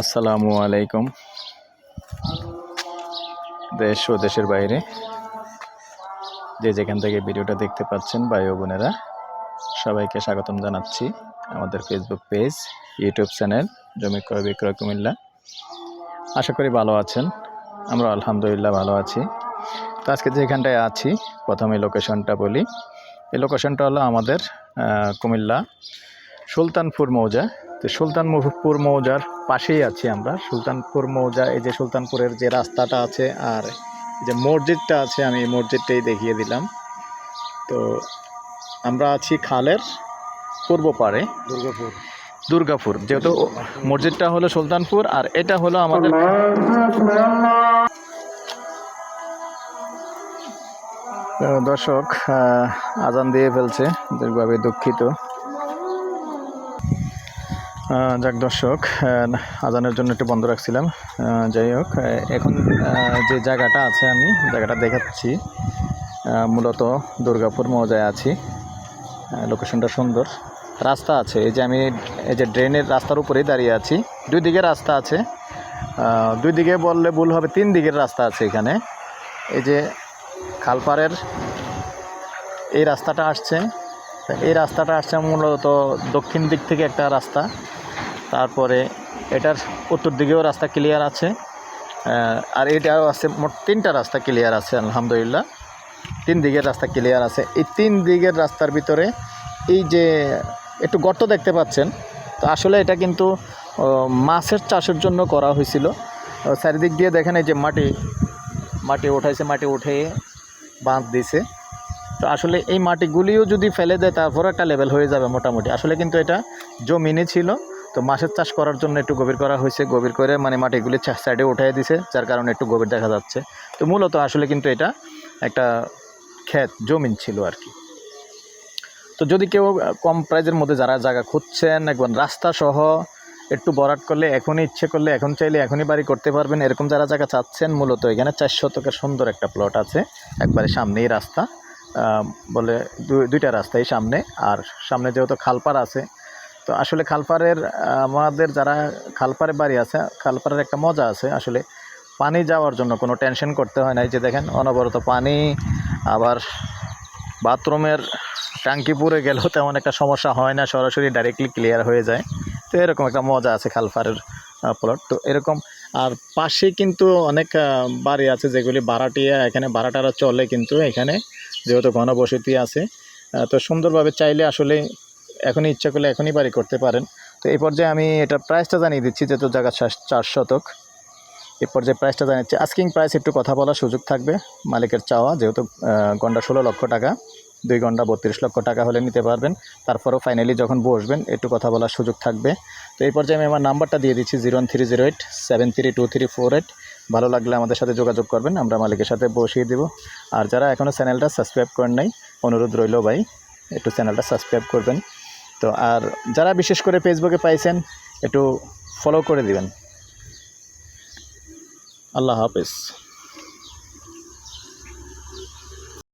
আসসালামু আলাইকুম দেশ ও দেশের বাইরে যে যেখান থেকে ভিডিওটা দেখতে পাচ্ছেন ভাই ও বোনেরা, সবাইকে স্বাগতম জানাচ্ছি আমাদের ফেসবুক পেজ ইউটিউব চ্যানেল জমি ক্রয়, বিক্রয়, কুমিল্লা। আশা করি ভালো আছেন। আমরা আলহামদুলিল্লাহ ভালো আছি। তো আজকে যেখানটায় আছি, প্রথমে লোকেশনটা বলি। এই লোকেশনটা হলো আমাদের কুমিল্লা। সুলতানপুর মৌজা। তো সুলতানপুর মৌজার পাশেই আছি আমরা। সুলতানপুর মৌজা এই যে সুলতানপুরের যে রাস্তাটা আছে আর যে মসজিদটা আছে আমি এই মসজিদটাই দেখিয়ে দিলাম। তো আমরা আছি খালের পূর্ব পাড়ে। দুর্গাপুর। দুর্গাপুর যেহেতু মসজিদটা হলো সুলতানপুর আর এটা হলো আমাদের দর্শক আজান দিয়ে ফেলছে দীর্ঘভাবে দুঃখিত। যাক দর্শক আজানের জন্য একটু বন্ধ রাখছিলাম। যাই হোক এখন যে জায়গাটা আছে আমি, জায়গাটা দেখাচ্ছি। মূলত দুর্গাপুর মৌজায় আছি। লোকেশনটা সুন্দর। রাস্তা আছে, এই যে আমি, এই যে ড্রেনের রাস্তার উপরেই দাঁড়িয়ে আছি। দুই দিকে রাস্তা আছে। দুই দিকে বললে ভুল হবে, তিন দিকের রাস্তা আছে এখানে। এই যে খালপাড়ের এই রাস্তাটা আসছে। এই রাস্তাটা আসছে মূলত দক্ষিণ দিক থেকে একটা রাস্তা। তারপরে এটার উত্তর দিকেও রাস্তা ক্লিয়ার আছে। আর এটাও আছে, মোট তিনটা রাস্তা ক্লিয়ার আছে, আলহামদুলিল্লাহ। তিন দিকের রাস্তা ক্লিয়ার আছে। এই তিন দিকের রাস্তার ভিতরে এই যে একটু গর্ত দেখতে পাচ্ছেন, তো আসলে এটা কিন্তু মাছের চাষের জন্য করা হয়েছিল। চারিদিক দিয়ে দেখেন এই যে মাটি মাটি উঠাইছে, মাটি উঠে বাঁধ দিছে। তো আসলে এই মাটিগুলিও যদি ফেলে দেয় তারপর একটা লেভেল হয়ে যাবে মোটামুটি। আসলে কিন্তু এটা জমিনে ছিল। তো মাছের চাষ করার জন্য একটু গভীর করা হয়েছে, গভীর করে মানে মাটিগুলি সাইডে উঠাই দিছে, যার কারণে একটু গভীর দেখা যাচ্ছে। তো মূলত আসলে কিন্তু এটা একটা ক্ষেত, জমিন ছিল আর কি। তো যদি কেউ কম প্রাইজের মধ্যে যারা জায়গা খুঁজছেন, একবার রাস্তা সহ একটু বরাট করলে, এখনই ইচ্ছে করলে, এখন চাইলে এখনই বাড়ি করতে পারবেন। এরকম যারা জায়গা চাচ্ছেন, মূলত এখানে চার শতকের সুন্দর একটা প্লট আছে। একবারে সামনেই রাস্তা বলে দুই- দুইটা রাস্তাই সামনে। আর সামনে যেহেতু খালপাড় আছে তো আসলে খালপাড়ের, আমাদের যারা খালপাড়ে বাড়ি আছে, খালপাড়ের একটা মজা আছে আসলে। পানি যাওয়ার জন্য কোনো টেনশন করতে হয় না যে দেখেন অনবরত পানি, আবার বাথরুমের টাঙ্কি পুরে গেলেও তেমন একটা সমস্যা হয় না, সরাসরি ডাইরেক্টলি ক্লিয়ার হয়ে যায়। তো এরকম একটা মজা আছে খালপাড়ের প্লট তো এরকম, আর পাশে কিন্তু অনেক বাড়ি আছে, যেগুলি ভাড়াটিয়া এখানে ভাড়াটারা চলে কিন্তু এখানে, যেহেতু ঘনবসতি আছে। তো সুন্দরভাবে চাইলে আসলে এখনই ইচ্ছা করলে এখনই বাড়ি করতে পারেন। তো এই পর্যায়ে আমি এটা প্রাইসটা জানিয়ে দিচ্ছি যেহেতু জায়গা চার- শতক। এই পর্যায়ে প্রাইসটা জানাচ্ছি আস্কিং প্রাইস একটু কথা বলার সুযোগ থাকবে। মালিকের চাওয়া, যেহেতু ঘণ্টা ষোলো লক্ষ টাকা, দুই ঘণ্টা বত্রিশ লক্ষ টাকা হলে নিতে পারবেন। তারপরেও ফাইনালি যখন বসবেন, একটু কথা বলার সুযোগ থাকবে। তো এই পর্যায়ে আমি আমার নাম্বারটা দিয়ে দিচ্ছি zero three zero eight seven three two three four eight ভালো লাগলে আমাদের সাথে যোগাযোগ করবেন, আমরা মালিকের সাথে বসিয়ে দেব। আর যারা এখনও চ্যানেলটা সাবস্ক্রাইব করেন নাই, অনুরোধ রইল ভাই, একটু চ্যানেলটা সাবস্ক্রাইব করবেন। তো আর যারা বিশেষ করে ফেসবুকে পাইছেন একটু ফলো করে দিবেন। আল্লাহ হাফেজ।